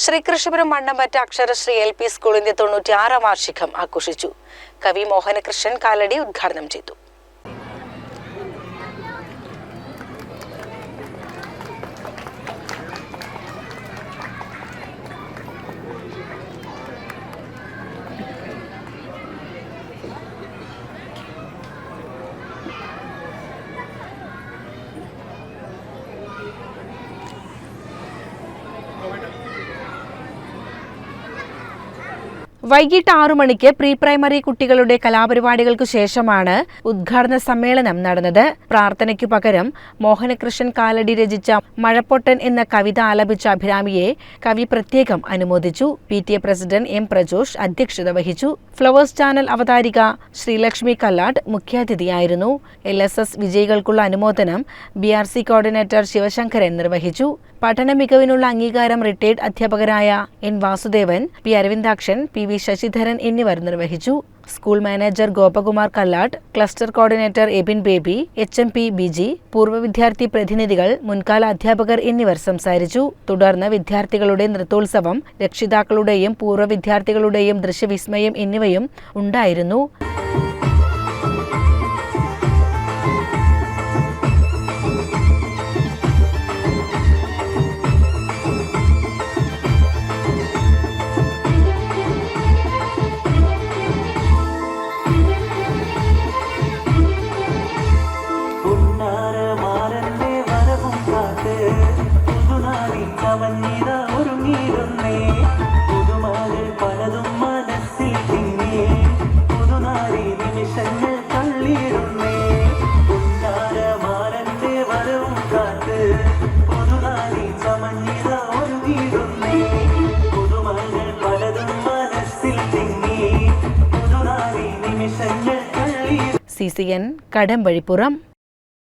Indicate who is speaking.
Speaker 1: Sreekrishnapuram Mannampatta Aksharasree L P സ്കൂളിന്റെ തൊണ്ണൂറ്റിയാറാം വാർഷികം ആഘോഷിച്ചു. കവി മോഹനകൃഷ്ണൻ കാലടി ഉദ്ഘാടനം ചെയ്തു. വൈകിട്ട് ആറു മണിക്ക് പ്രീ പ്രൈമറി കുട്ടികളുടെ കലാപരിപാടികൾക്ക് ശേഷമാണ് ഉദ്ഘാടന സമ്മേളനം നടന്നത്. പ്രാർത്ഥനയ്ക്കു പകരം മോഹനകൃഷ്ണൻ കാലടി രചിച്ച മഴപ്പൊട്ടൻ എന്ന കവിത ആലപിച്ച അഭിരാമിയെ കവി പ്രത്യേകം അനുമോദിച്ചു. P T A president M Prajosh അധ്യക്ഷത വഹിച്ചു. ഫ്ലവേഴ്സ് ചാനൽ അവതാരിക ശ്രീലക്ഷ്മി കല്ലാട്ട് മുഖ്യാതിഥിയായിരുന്നു. എൽ എസ് എസ് വിജയികൾക്കുള്ള അനുമോദനം B R C coordinator Sivasankaran നിർവഹിച്ചു. പഠന മികവിനുള്ള അംഗീകാരം റിട്ടയർഡ് അധ്യാപകരായ N Vasudevan P Aravindakshan P V Sasidharan എന്നിവർ നിർവഹിച്ചു. School manager Gopakumar Kallatt cluster coordinator Ebin Baby H M P Biji പൂർവ വിദ്യാർത്ഥി പ്രതിനിധികൾ മുൻകാല അധ്യാപകർ എന്നിവർ സംസാരിച്ചു. തുടർന്ന് വിദ്യാർത്ഥികളുടെ നൃത്തോത്സവം രക്ഷിതാക്കളുടെയും പൂർവ വിദ്യാർത്ഥികളുടെയും ദൃശ്യവിസ്മയം എന്നിവയും ഉണ്ടായിരുന്നു.
Speaker 2: പുതുനാളിൽ കവഞ്ഞിത ഒരുങ്ങിയിരുന്നേ പുതുമകൾ പലതും മനസ്സിൽ തിങ്ങി പുതുനാളി നിമിഷങ്ങൾ തള്ളിയിടുന്നേ പുന്നാരമാരന്റെ വരവും കാത്ത് പുതുനാളിൽ ചമഞ്ഞിത ഒരുങ്ങിയിരുന്നേ പുതുമകൾ പലതും മനസ്സിൽ തിങ്ങി പുതുനാളി നിമിഷങ്ങൾ തള്ളി
Speaker 1: സി സി എൻ കടമ്പഴിപ്പുറം